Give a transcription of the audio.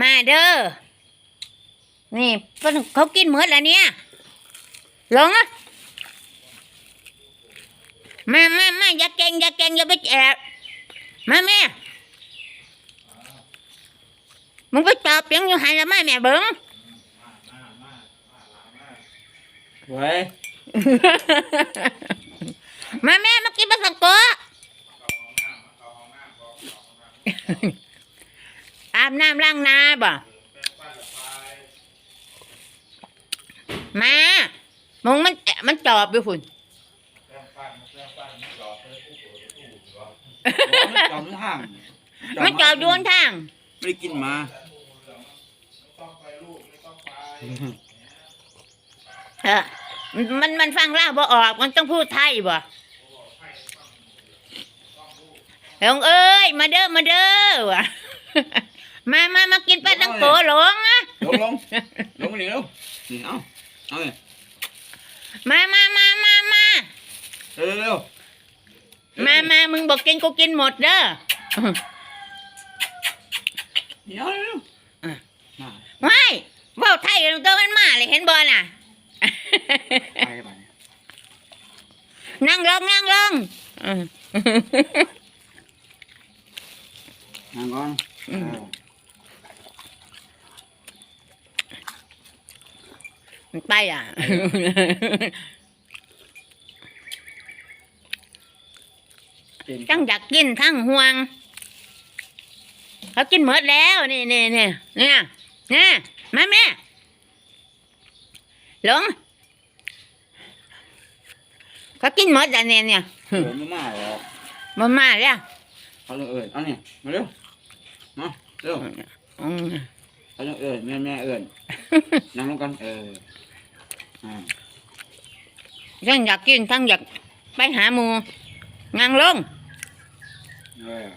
มาเด้อ นี่เพิ่นเขากินหมดแล้วเนี่ยลงอะมามามาอย่าเก่งอย่าเก่งอย่าไปแอบมาแม่ มึงไปตอบยังอยู่หันละมาแม่เบิ้งไว้มาแม่มากินปลาสังโกะ อาบน้ำล้างหน้าบ่มามึงมันแอะมันจอบอยู่ฝุ่นมันจอมทางมันจอบอยู่บนทางไม่ได้กินมาเออมันมันฟังลาวบ่ออกมันต้องพูดไทยบ่หลงเอ้ย มาเด้อ มาเด้อว่ะ มามามากินปลาตังโกหลงอะลงลงลงมาดิเร็วนี่เอาเอาเลยมามามามามาเร็วเร็วมามามึงบอกกินกูกินหมดเด้อนี่เอาเร็วอะมาไม่เว่าไทยตัวมันมาเลยเห็นบอลน่ะไปไปนั่งลงนั่งลงอืม นั่งก่อนอืมเออมันไปอะเก่งทั้งอยากกินทั้งห่วง เขากินหมดแล้ว นี่นี่นี่เนี่ยเนี่ยมาแม่หลงเขากินหมดแล้วเนี่ยเนี่ยเออไม่มาหรอกมามาแล้ว เขาจะเอิญเอาเนี่ยมาเร็วมาเร็วอืมเขาจะเอิญแม่แม่เอิญนั่งลงกันเอออ่าทั้งอยากกินทั้งอยากไปหาหมูนั่งลงเออ